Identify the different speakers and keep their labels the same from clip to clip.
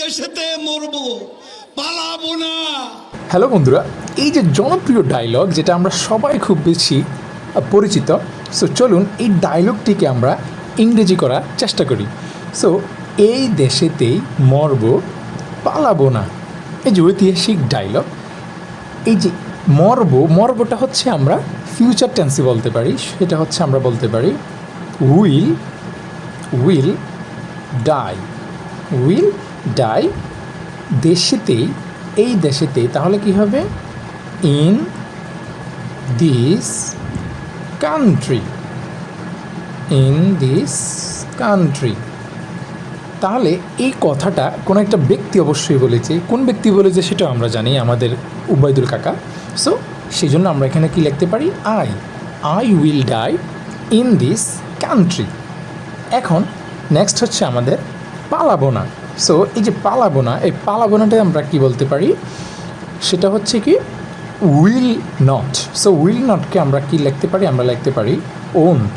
Speaker 1: দেশেতে মরবো। পালাবো না।
Speaker 2: হ্যালো বন্ধুরা, এই যে জনপ্রিয় ডায়লগ যেটা আমরা সবাই খুব বেশি পরিচিত সো চলুন এই ডায়লগটিকে আমরা ইংরেজি করার চেষ্টা করি। সো এই দেশেতেই মরব, পালাবো না। এই যে ঐতিহাসিক ডায়লগ এই যে মরব, মরবটা হচ্ছে আমরা ফিউচার টেন্সে বলতে পারি, সেটা হচ্ছে আমরা বলতে পারি will will die will die দেশেতেই, এই দেশেতেই, তাহলে কি হবে? In this country in this country তাহলে এই কথাটা কোনো একটা ব্যক্তি অবশ্যই বলেছে। কোন ব্যক্তি বলেছে সেটাও আমরা জানি আমাদের উবায়দুল কাকা। সো সেই জন্য আমরা এখানে কি লিখতে পারি? I I will die in this country এখন নেক্সট হচ্ছে আমাদের পালাবো না। সো এই যে পালাবো না এই পালাবো নাটা আমরা কি বলতে পারি? সেটা হচ্ছে কি উইল নট সো উইল নটকে আমরা কি লিখতে পারি? আমরা লিখতে পারি ওন্ট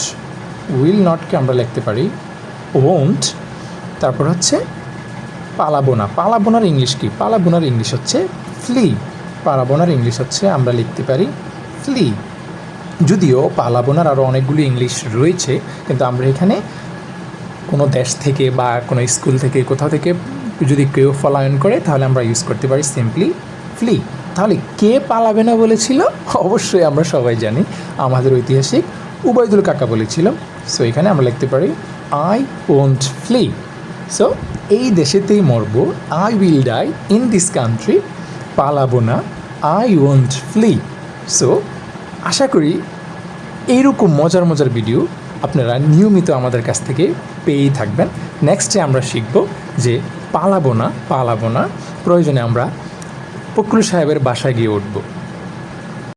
Speaker 2: উইল নটকে আমরা লিখতে পারি? ওন্ট তারপর হচ্ছে পালাবোনা পালাবোনার ইংলিশ কি? পালাবোনার ইংলিশ হচ্ছে ফ্লি পালাবোনার ইংলিশ হচ্ছে আমরা লিখতে পারি ফ্লি যদিও পালাবোনার আরও অনেকগুলি ইংলিশ রয়েছে, কিন্তু আমরা এখানে কোনো দেশ থেকে বা কোনো স্কুল থেকে কোথাও থেকে যদি কেউ ফলায়ন করে, তাহলে আমরা ইউজ করতে পারি সিম্পলি ফ্লি তাহলে কে পালাবে না বলেছিল? অবশ্যই আমরা সবাই জানি। আমাদের ঐতিহাসিক উবায়দুল কাকা বলেছিল। সো এখানে আমরা লিখতে পারি আই ওন্ট ফ্লি সো এই দেশেতেই মরবো। I will die in this country পালাবো না। আই ওন্ট ফ্লি সো আশা করি এইরকম মজার মজার ভিডিও আপনারা নিয়মিত আমাদের কাছ থেকে পেয়েই থাকবেন। নেক্সটে আমরা শিখব যে পালাবো না পালাবো না। প্রয়োজনে আমরা ফকরুল সাহেবের বাসায় গিয়ে উঠবো।